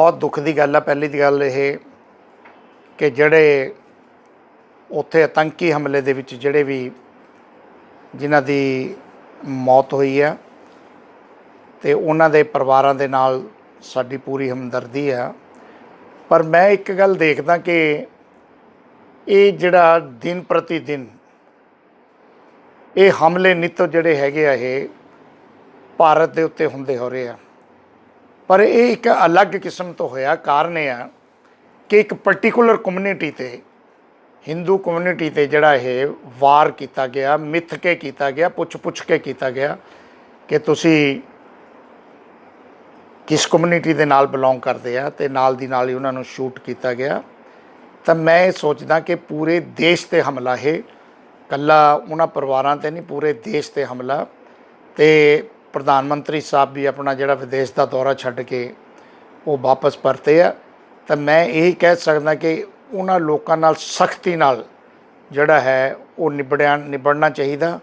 ਬਹੁਤ ਦੁੱਖ ਦੀ ਗੱਲ ਆ। ਪਹਿਲੀ ਦੀ ਗੱਲ ਇਹ ਕਿ ਜਿਹੜੇ ਉੱਥੇ ਆਤੰਕੀ ਹਮਲੇ ਦੇ ਵਿੱਚ ਜਿਹੜੇ ਵੀ ਜਿਨ੍ਹਾਂ ਦੀ ਮੌਤ ਹੋਈ ਆ ਤੇ ਉਹਨਾਂ ਦੇ ਪਰਿਵਾਰਾਂ ਦੇ ਨਾਲ ਸਾਡੀ ਪੂਰੀ ਹਮਦਰਦੀ ਆ। ਪਰ ਮੈਂ ਇੱਕ ਗੱਲ ਦੇਖਦਾ ਕਿ ਇਹ ਜਿਹੜਾ ਦਿਨ ਪ੍ਰਤੀ ਦਿਨ ਇਹ ਹਮਲੇ ਨਿੱਤ ਜਿਹੜੇ ਹੈਗੇ ਆ ਇਹ ਭਾਰਤ ਦੇ ਉੱਤੇ ਹੁੰਦੇ ਹੋ ਰਹੇ ਆ। ਪਰ ਇਹ ਇੱਕ ਅਲੱਗ ਕਿਸਮ ਤੋਂ ਹੋਇਆ, ਕਾਰਨ ਇਹ ਆ ਕਿ ਇੱਕ ਪਾਰਟਿਕੂਲਰ ਕਮਿਊਨਿਟੀ ਤੇ ਹਿੰਦੂ ਕਮਿਊਨਿਟੀ ਤੇ ਜਿਹੜਾ ਇਹ ਵਾਰ ਕੀਤਾ ਗਿਆ, ਮਿੱਥ ਕੇ ਕੀਤਾ ਗਿਆ, ਪੁੱਛ ਪੁੱਛ ਕੇ ਕੀਤਾ ਗਿਆ ਕਿ ਤੁਸੀਂ ਕਿਸ ਕਮਿਊਨਿਟੀ ਦੇ ਨਾਲ ਬਿਲੋਂਗ ਕਰਦੇ ਆ ਤੇ ਨਾਲ ਦੀ ਨਾਲ ਹੀ ਉਹਨਾਂ ਨੂੰ ਸ਼ੂਟ ਕੀਤਾ ਗਿਆ। ਤਾਂ ਮੈਂ ਇਹ ਸੋਚਦਾ ਕਿ ਪੂਰੇ ਦੇਸ਼ ਤੇ ਹਮਲਾ ਇਹ, ਕੱਲਾ ਉਹਨਾਂ ਪਰਿਵਾਰਾਂ ਤੇ ਨਹੀਂ, ਪੂਰੇ ਦੇਸ਼ ਤੇ ਹਮਲਾ। ਤੇ ਪ੍ਰਧਾਨ ਮੰਤਰੀ ਸਾਹਿਬ ਵੀ ਆਪਣਾ ਜਿਹੜਾ ਵਿਦੇਸ਼ ਦਾ ਦੌਰਾ ਛੱਡ ਕੇ ਉਹ ਵਾਪਸ ਪਰਤੇ ਆ, ਤਾਂ ਮੈਂ ਇਹ ਕਹਿ ਸਕਦਾ ਕਿ ਉਹਨਾਂ ਲੋਕਾਂ ਨਾਲ ਸਖਤੀ ਨਾਲ ਜਿਹੜਾ ਹੈ ਉਹ ਨਿਬੜਿਆ, ਨਿਬੜਨਾ ਚਾਹੀਦਾ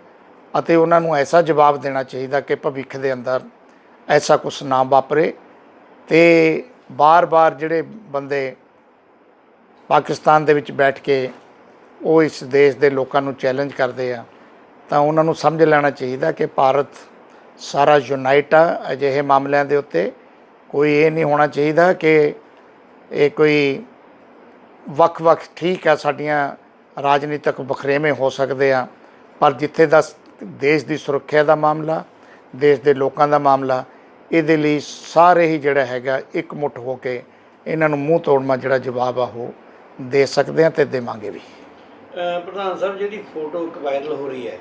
ਅਤੇ ਉਹਨਾਂ ਨੂੰ ਐਸਾ ਜਵਾਬ ਦੇਣਾ ਚਾਹੀਦਾ ਕਿ ਭਵਿੱਖ ਦੇ ਅੰਦਰ ਐਸਾ ਕੁਝ ਨਾ ਵਾਪਰੇ ਤੇ ਬਾਰ-ਬਾਰ ਜਿਹੜੇ ਬੰਦੇ ਪਾਕਿਸਤਾਨ ਦੇ ਵਿੱਚ ਬੈਠ ਕੇ ਉਹ ਇਸ ਦੇਸ਼ ਦੇ ਲੋਕਾਂ ਨੂੰ ਚੈਲੰਜ ਕਰਦੇ ਆ, ਤਾਂ ਉਹਨਾਂ ਨੂੰ ਸਮਝ ਲੈਣਾ ਚਾਹੀਦਾ ਕਿ ਭਾਰਤ ਸਾਰਾ ਯੂਨਾਈਟ ਆ, ਅਜਿਹੇ ਮਾਮਲਿਆਂ ਦੇ ਉੱਤੇ ਕੋਈ ਇਹ ਨਹੀਂ ਹੋਣਾ ਚਾਹੀਦਾ ਕਿ ਇਹ ਕੋਈ ਵੱਖ-ਵੱਖ ਠੀਕ ਆ, ਸਾਡੀਆਂ ਰਾਜਨੀਤਿਕ ਵਖਰੇਵੇਂ ਹੋ ਸਕਦੇ ਆ, ਪਰ ਜਿੱਥੇ ਦਾ ਦੇਸ਼ ਦੀ ਸੁਰੱਖਿਆ ਦਾ ਮਾਮਲਾ, ਦੇਸ਼ ਦੇ ਲੋਕਾਂ ਦਾ ਮਾਮਲਾ, ਇਹਦੇ ਲਈ ਸਾਰੇ ਹੀ ਜਿਹੜਾ ਹੈਗਾ ਇਕਮੁੱਠ ਹੋ ਕੇ ਇਹਨਾਂ ਨੂੰ ਮੂੰਹ ਤੋੜਮਾ ਜਿਹੜਾ ਜਵਾਬ ਆ, ਉਹ ਦੇ ਸਕਦੇ ਆ ਤੇ ਦੇਵਾਂਗੇ ਵੀ। ਪ੍ਰਧਾਨ ਸਾਹਿਬ, ਜਿਹੜੀ ਫੋਟੋ ਵਾਇਰਲ ਹੋ ਰਹੀ ਹੈ,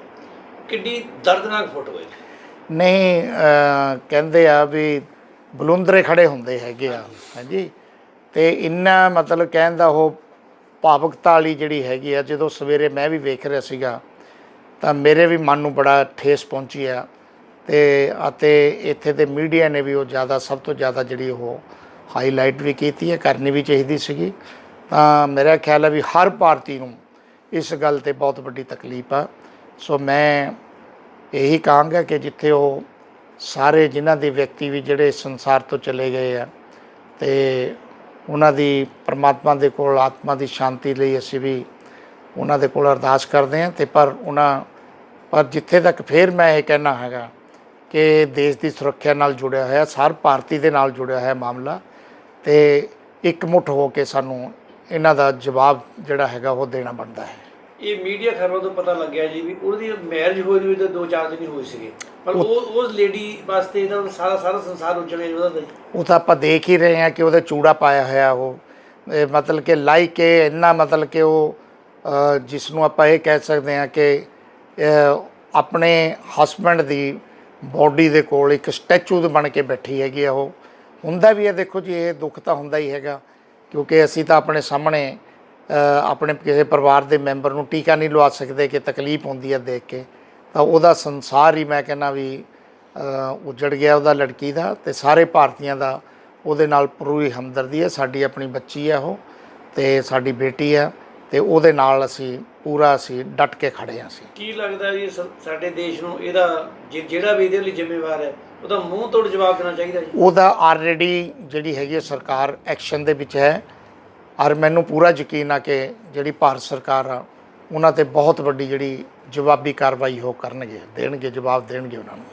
ਕਿੰਨੀ ਦਰਦਨਾਕ ਫੋਟੋ ਹੈ। ਨਹੀਂ ਕਹਿੰਦੇ ਆ ਵੀ ਬਲੁੰਦਰੇ ਖੜੇ ਹੁੰਦੇ ਹੈਗੇ ਆ, ਹਾਂਜੀ। ਤੇ ਇੰਨਾ ਮਤਲਬ ਕਹਿਣ ਦਾ ਉਹ ਭਾਵੁਕਤਾ ਵਾਲੀ ਜਿਹੜੀ ਹੈਗੀ ਆ, ਜਦੋਂ ਸਵੇਰੇ ਮੈਂ ਵੀ ਵੇਖ ਰਿਹਾ ਸੀਗਾ, ਤਾਂ ਮੇਰੇ ਵੀ ਮਨ ਨੂੰ ਬੜਾ ਠੇਸ ਪਹੁੰਚੀ ਆ। ਤੇ, ਅਤੇ ਇੱਥੇ ਦੇ ਮੀਡੀਆ ਨੇ ਵੀ ਉਹ ਜ਼ਿਆਦਾ, ਸਭ ਤੋਂ ਜ਼ਿਆਦਾ ਜਿਹੜੀ ਉਹ ਹਾਈਲਾਈਟ ਵੀ ਕੀਤੀ ਹੈ, ਕਰਨੀ ਵੀ ਚਾਹੀਦੀ ਸੀਗੀ। ਤਾਂ ਮੇਰਾ ਖਿਆਲ ਹੈ ਵੀ ਹਰ ਭਾਰਤੀ ਨੂੰ ਇਸ ਗੱਲ ਤੇ ਬਹੁਤ ਵੱਡੀ ਤਕਲੀਫ ਆ। ਸੋ ਮੈਂ ਇਹੀ ਕਹਾਂਗਾ ਕਿ ਜਿੱਥੇ ਉਹ ਸਾਰੇ ਜਿਨ੍ਹਾਂ ਦੇ ਵਿਅਕਤੀ ਵੀ ਜਿਹੜੇ ਸੰਸਾਰ ਤੋਂ ਚਲੇ ਗਏ ਆ ਤੇ ਉਹਨਾਂ ਦੀ ਪਰਮਾਤਮਾ ਦੇ ਕੋਲ, ਆਤਮਾ ਦੀ ਸ਼ਾਂਤੀ ਲਈ ਅਸੀਂ ਵੀ ਉਹਨਾਂ ਦੇ ਕੋਲ ਅਰਦਾਸ ਕਰਦੇ ਹਾਂ ਤੇ ਪਰ ਉਹਨਾਂ, ਪਰ ਜਿੱਥੇ ਤੱਕ ਫੇਰ ਮੈਂ ਇਹ ਕਹਿਣਾ ਹੈਗਾ ਕਿ ਦੇਸ਼ ਦੀ ਸੁਰੱਖਿਆ ਨਾਲ ਜੁੜਿਆ ਹੋਇਆ, ਸਾਰ ਭਾਰਤੀ ਦੇ ਨਾਲ ਜੁੜਿਆ ਹੋਇਆ ਮਾਮਲਾ ਤੇ ਇਕਮੁੱਠ ਹੋ ਕੇ ਸਾਨੂੰ ਇਹਨਾਂ ਦਾ ਜਵਾਬ ਜਿਹੜਾ ਹੈਗਾ ਉਹ ਦੇਣਾ ਬਣਦਾ ਹੈ। ਇਹ ਮੀਡੀਆ ਖਬਰਾਂ ਤੋਂ ਪਤਾ ਲੱਗਿਆ ਜੀ ਵੀ ਉਹਦੀ ਮੈਰਿਜ ਹੋਈ ਨੂੰ ਤਾਂ ਦੋ ਚਾਰ ਦਿਨ ਹੀ ਹੋਈ ਸੀਗੇ। ਪਰ ਉਹ ਉਸ ਲੇਡੀ ਵਾਸਤੇ ਇਹਦਾ ਸਾਰਾ ਸਾਰਾ ਸੰਸਾਰ ਉੱਜੜਿਆ ਉਹਦਾ ਤਾਂ। ਜੀ। ਉਹ ਤਾਂ ਆਪਾਂ ਦੇਖ ਹੀ ਰਹੇ ਹਾਂ ਕਿ ਉਹਦੇ ਚੂੜਾ ਪਾਇਆ ਹੋਇਆ ਉਹ। ਇਹ ਮਤਲਬ ਕਿ ਲਾਈਕ ਕੇ ਇੰਨਾ ਮਤਲਬ ਕਿ ਉਹ ਅ, ਜਿਸ ਨੂੰ ਆਪਾਂ ਇਹ ਕਹਿ ਸਕਦੇ ਹਾਂ ਕਿ ਅ, ਆਪਣੇ ਹਸਬੰਡ ਦੀ ਬੋਡੀ ਦੇ ਕੋਲ ਇੱਕ ਸਟੈਚੂ ਦੇ ਬਣ ਕੇ ਬੈਠੀ ਹੈਗੀ ਆ ਉਹ। ਹੁੰਦਾ ਵੀ ਹੈ ਦੇਖੋ ਜੀ ਇਹ ਦੁੱਖ ਤਾਂ ਹੁੰਦਾ ਹੀ ਹੈਗਾ। ਕਿਉਂਕਿ ਅਸੀਂ ਤਾਂ ਆਪਣੇ ਸਾਹਮਣੇ ਆਪਣੇ ਕਿਸੇ ਪਰਿਵਾਰ ਦੇ ਮੈਂਬਰ ਨੂੰ ਟੀਕਾ ਨਹੀਂ ਲਵਾ ਸਕਦੇ ਕਿ ਤਕਲੀਫ ਹੁੰਦੀ ਹੈ ਦੇਖ ਕੇ ਤਾਂ ਉਹਦਾ ਸੰਸਾਰ ਹੀ ਮੈਂ ਕਹਿੰਦਾ ਵੀ ਉਜੜ ਗਿਆ ਉਹਦਾ ਲੜਕੀ ਦਾ ਤੇ ਸਾਰੇ ਭਾਰਤੀਆਂ ਦਾ ਉਹਦੇ ਨਾਲ ਪੂਰੀ ਹਮਦਰਦੀ ਹੈ ਸਾਡੀ ਆਪਣੀ ਬੱਚੀ ਹੈ ਉਹ ਤੇ ਸਾਡੀ ਬੇਟੀ ਹੈ ਤੇ ਉਹਦੇ ਨਾਲ ਅਸੀਂ ਪੂਰਾ ਅਸੀਂ ਡਟ ਕੇ ਖੜੇ ਹਾਂ ਅਸੀਂ। ਕੀ ਲੱਗਦਾ ਜੀ ਸਾਡੇ ਦੇਸ਼ ਨੂੰ ਇਹਦਾ ਜਿਹੜਾ ਵੀ ਇਹਦੇ ਲਈ ਜ਼ਿੰਮੇਵਾਰ ਹੈ ਉਹਦਾ ਮੂੰਹ ਤੋੜ ਜਵਾਬ ਦੇਣਾ ਚਾਹੀਦਾ ਜੀ? ਉਹਦਾ ਆਲਰੇਡੀ ਜਿਹੜੀ ਹੈਗੀ ਸਰਕਾਰ ਐਕਸ਼ਨ ਦੇ ਵਿੱਚ ਹੈ ਔਰ ਮੈਨੂੰ ਪੂਰਾ ਯਕੀਨ ਆ ਕਿ ਜਿਹੜੀ ਭਾਰਤ ਸਰਕਾਰ ਆ, ਉਹਨਾਂ ਤੇ ਬਹੁਤ ਵੱਡੀ ਜਿਹੜੀ ਜਵਾਬੀ ਕਾਰਵਾਈ ਉਹ ਕਰਨਗੇ, ਦੇਣਗੇ, ਜਵਾਬ ਦੇਣਗੇ ਉਹਨਾਂ ਨੂੰ।